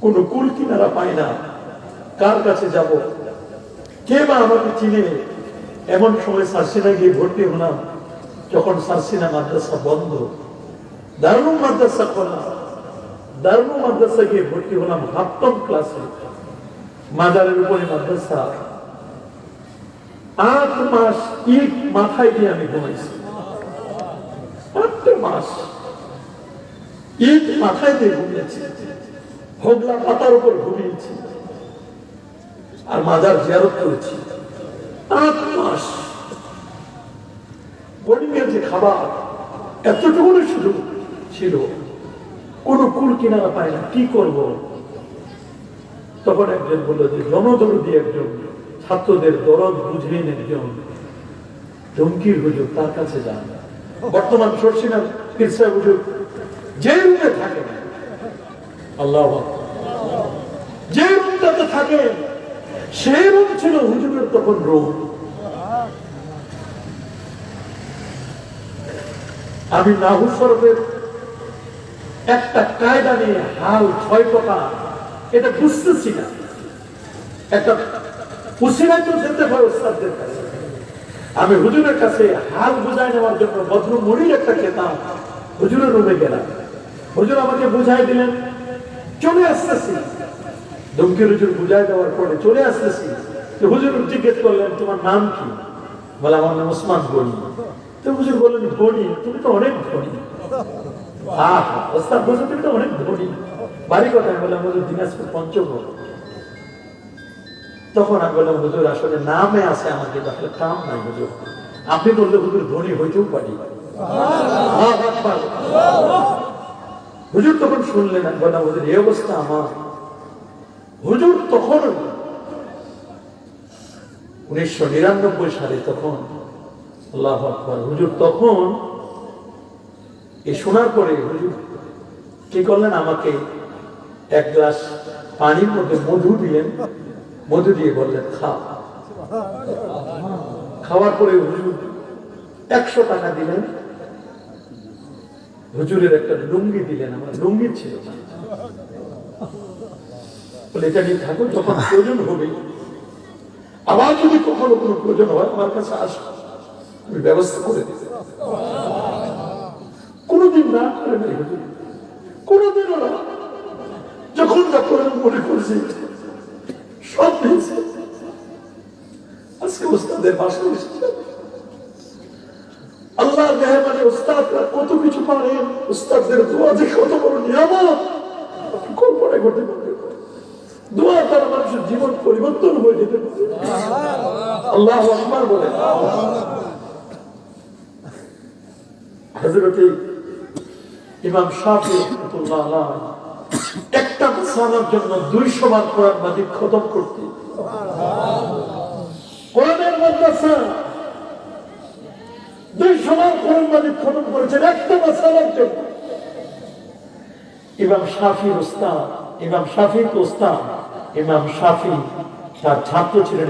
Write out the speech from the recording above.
কোনো কুল কিনারা পাই না। কার কাছে যাব? কে বা আমাকে চিনে? এমন সময় সারসিনা গিয়ে ভর্তি হলাম। যখন সারসিনা মাদ্রাসা বন্ধ। দারুণ মাদ্রাসা খোলা দারুণ মাদ্রাসা গিয়ে ভর্তি হলাম হাফটম ক্লাসে। মাজারের উপরে মাদ্রাসা। আট মাস ইট মাথায় দিয়ে আমি ঘুমাইছি। আট মাস। ইট মাথায় দিয়ে ঘুমিয়েছি। হোগলা পাতার উপর ঘুমিয়েছি। আর মাজার জিয়ারত করেছি। আট মাস। বোর্ডিংয়ের যে খাবার এতটুকু সুযোগ ছিল। কোনো কুল কিনারা পায় না, কি করব? তখন একজন বলল যে জনদরদি একজন, ছাত্রদের দরদ বুঝেন একজন। জঙ্কির হুজুর তার কাছে যান। বর্তমান সরসিনা পিরসা হুজুর যে থাকে। আল্লাহ যে রুমটাতে থাকে, সেই রুম ছিল হুজুরের তখন রুম। আমি নাহু সরফের একটা কায়দা নিয়ে হাল ছয় কথা, এটা বুঝতেছি না। একটা উসিরাই তো যেতে হয় ওস্তাদদের কাছে। আমি হুজুরের কাছে হাল বুঝাই নেওয়ার জন্য বদ্র মরির একটা খেতাম হুজুরের রুমে গেলাম। হুজুর আমাকে বুঝাই দিলেন, চলে আসতেছি। ধমকির হুজুর বুঝাই দেওয়ার পরে চলে আসতেছি। তো হুজুর জিজ্ঞেস করলেন, তোমার নাম কি? বলে, আমার নাম ওসমান গনি। তো হুজুর বললেন, গনি? তুমি তো অনেক ধনী। আহ ওস্তাদ তুমি তো অনেক ধনী। বাড়ি বললাম, হুজুর, দিনাজপুর পঞ্চগড়। তখন আমি বললাম, হুজুর, আসলে নামে আছে আসলে কাম নাই হুজুর। আপনি বললে হুজুর ধনী হইতেও পারি। হুজুর তখন শুনলেন বললাম, হুজুর, এই অবস্থা আমার। হুজুর তখন উনিশশো নিরানব্বই সালে তখন, আল্লাহ আকবর, হুজুর তখন এ শোনার পরে হুজুর কি করলেন? আমাকে এক গ্লাস পানির মধ্যে মধু দিলেন। মধু দিয়ে বললেন, খা। খাওয়ার পরে হুজুর একশো টাকা দিলেন। হুজুরের একটা লুঙ্গি দিলেন, আমার লুঙ্গি ছিল। যখন প্রয়োজন হবে। আবার যদি কখনো কোনো প্রয়োজন হয়, আমার কাছে আমি ব্যবস্থা করে দিতে কোনোদিন না কোনোদিনও না। যখন আমি মনে করছি, সব দিয়েছে আজকে ওস্তাদের বাসায় এসেছে। মেহরবানি ওস্তাদরা কত কিছু পারেন, ওস্তাদদের দোয়া যে কত বড় নিয়ামত কল্পনা করতে পারবেন না। দোয়া দ্বারা মানুষের জীবন পরিবর্তন হয়ে যেতে আল্লাহ আকবার বলে হজরতে ইমাম শাফি রহমতুল্লাহ একটা জন্য দুইশো বার কোরআন খতম করতে। কোরআনের বার কোরআন খতম করেছেন একটা জন্য। ইমাম শাফির উস্তাদ ইমাম শাফির উস্তাদ ইমাম শাফি তার ছাত্র ছিলেন